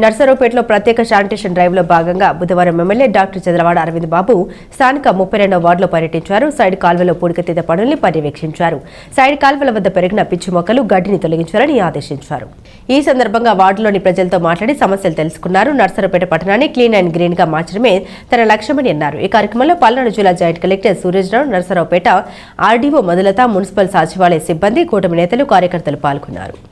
నర్సరావుపేటలో ప్రత్యేక శానిటేషన్ డ్రైవ్లో భాగంగా బుధవారం ఎమ్మెల్యే డాక్టర్ చంద్రవాడ అరవింద్ బాబు స్థానిక ముప్పై రెండవ వార్డులో పర్యటించారు. సైడ్ కాల్వలో పూడికతీత పనుల్ని పర్యవేక్షించారు. సైడ్ కాల్వల వద్ద పెరిగిన పిచ్చి మొక్కలు గడ్డిని తొలగించాలని ఆదేశించారు. ఈ సందర్భంగా వార్డులోని ప్రజలతో మాట్లాడి సమస్యలు తెలుసుకున్నారు. నర్సరావుపేట పట్టణాన్ని క్లీన్ అండ్ గ్రీన్గా మార్చడమే తన లక్ష్యమని అన్నారు. ఈ కార్యక్రమంలో పల్నాడు జిల్లా joint collector Surajrao Narasaraopet RDO మొదలత municipal సచివాలయ సిబ్బంది కూటమి నేతలు కార్యకర్తలు పాల్గొన్నారు.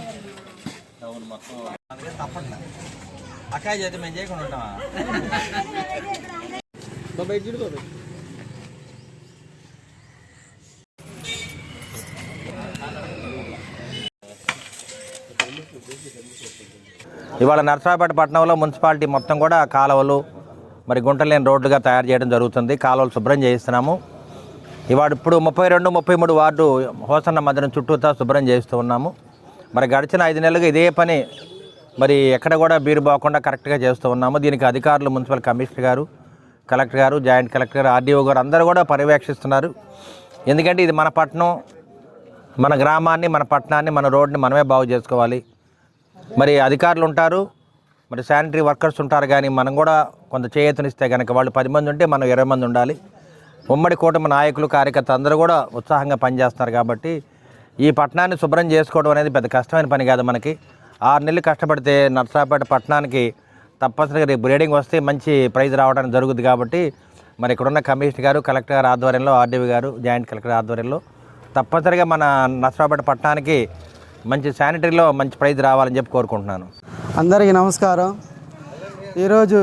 అబ్బాయి అక్కాయ చేతి మేము చేయకుండా ఉంటామా? ఇవాళ నర్సరాపేట పట్టణంలో మున్సిపాలిటీ మొత్తం కూడా కాలువలు మరి గుంటలేని రోడ్లుగా తయారు చేయడం జరుగుతుంది. కాలువలు శుభ్రం చేయిస్తున్నాము. ఇవాళ ఇప్పుడు ముప్పై రెండు ముప్పై మూడు వార్డు హోసన్న మందిరం చుట్టూతా శుభ్రం చేస్తూ ఉన్నాము. మరి గడిచిన ఐదు నెలలుగా ఇదే పని మరి ఎక్కడ కూడా బీరు పోకుండా కరెక్ట్గా చేస్తూ ఉన్నాము. దీనికి అధికారులు మున్సిపల్ కమిషనర్ గారు కలెక్టర్ గారు జాయింట్ కలెక్టర్ గారు ఆర్డీఓ గారు అందరూ కూడా పర్యవేక్షిస్తున్నారు. ఎందుకంటే ఇది మన పట్టణం మన గ్రామాన్ని మన పట్టణాన్ని మన రోడ్ని మనమే బాగు చేసుకోవాలి. మరి అధికారులు ఉంటారు మరి శానిటరీ వర్కర్స్ ఉంటారు కానీ మనం కూడా కొంత చేయూతనిస్తే కనుక వాళ్ళు పది మంది ఉంటే మనం ఇరవై మంది ఉండాలి. ఉమ్మడి కూటమి నాయకులు కార్యకర్త అందరూ కూడా ఉత్సాహంగా పనిచేస్తున్నారు కాబట్టి ఈ పట్టణాన్ని శుభ్రం చేసుకోవడం అనేది పెద్ద కష్టమైన పని కాదు మనకి. ఆరు నెలలు కష్టపడితే నర్సరాపేట పట్టణానికి తప్పనిసరిగా రేపు గ్రేడింగ్ వస్తే మంచి ప్రైజ్ రావడానికి జరుగుతుంది కాబట్టి మరి ఇక్కడున్న కమిషనర్ గారు కలెక్టర్ గారు ఆధ్వర్యంలో ఆర్డీవీ గారు జాయింట్ కలెక్టర్ ఆధ్వర్యంలో తప్పనిసరిగా మన నర్సరాపేట పట్టణానికి మంచి శానిటరీలో మంచి ప్రైజ్ రావాలని చెప్పి కోరుకుంటున్నాను. అందరికీ నమస్కారం. ఈరోజు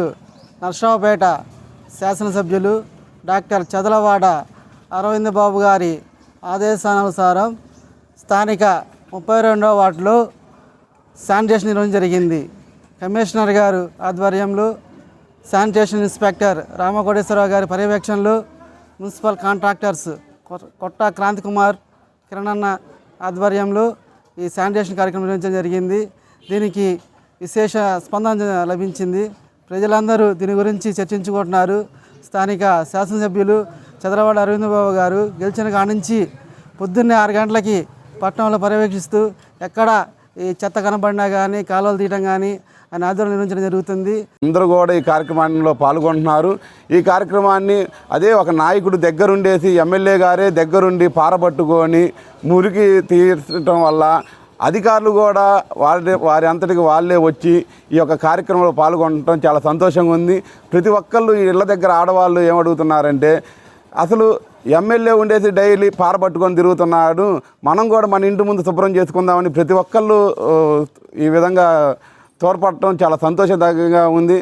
నర్సరావుపేట శాసనసభ్యులు డాక్టర్ చదలవాడ అరవింద్ బాబు గారి ఆదేశానుసారం స్థానిక ముప్పై రెండవ వార్డులో శానిటేషన్ నిర్వహించడం జరిగింది. కమిషనర్ గారు ఆధ్వర్యంలో శానిటేషన్ ఇన్స్పెక్టర్ రామకోటేశ్వరరావు గారి పర్యవేక్షణలో మున్సిపల్ కాంట్రాక్టర్స్ కొట్ట క్రాంతి కుమార్ కిరణన్న ఆధ్వర్యంలో ఈ శానిటేషన్ కార్యక్రమం నిర్వహించడం జరిగింది. దీనికి విశేష స్పందన లభించింది. ప్రజలందరూ దీని గురించి చర్చించుకుంటున్నారు. స్థానిక శాసనసభ్యులు చంద్రవాడ అరవిందబాబు గారు గెలిచిన కాడ నుంచి పొద్దున్నే ఆరు గంటలకి పట్టణంలో పర్యవేక్షిస్తూ ఎక్కడ ఈ చెత్త కనబడినా కానీ కాలువలు తీయడం కానీ ఆయన ఆధ్వర్యం నిర్వహించడం జరుగుతుంది. అందరూ కూడా ఈ కార్యక్రమంలో పాల్గొంటున్నారు. ఈ కార్యక్రమాన్ని అదే ఒక నాయకుడు దగ్గరుండేసి ఎమ్మెల్యే గారే దగ్గరుండి పారబట్టుకొని మురికి తీర్చడం వల్ల అధికారులు కూడా వారి వారి అంతటికి వాళ్ళే వచ్చి ఈ యొక్క కార్యక్రమంలో పాల్గొనడం చాలా సంతోషంగా ఉంది. ప్రతి ఒక్కళ్ళు ఈ ఇళ్ళ దగ్గర ఆడవాళ్ళు ఏమడుగుతున్నారంటే అసలు ఎమ్మెల్యే ఉండేసి డైలీ పారబట్టుకొని తిరుగుతున్నాడు. మనం కూడా మన ఇంటి ముందు శుభ్రం చేసుకుందామని ప్రతి ఒక్కళ్ళు ఈ విధంగా తోడ్పడటం చాలా సంతోషదాయకంగా ఉంది.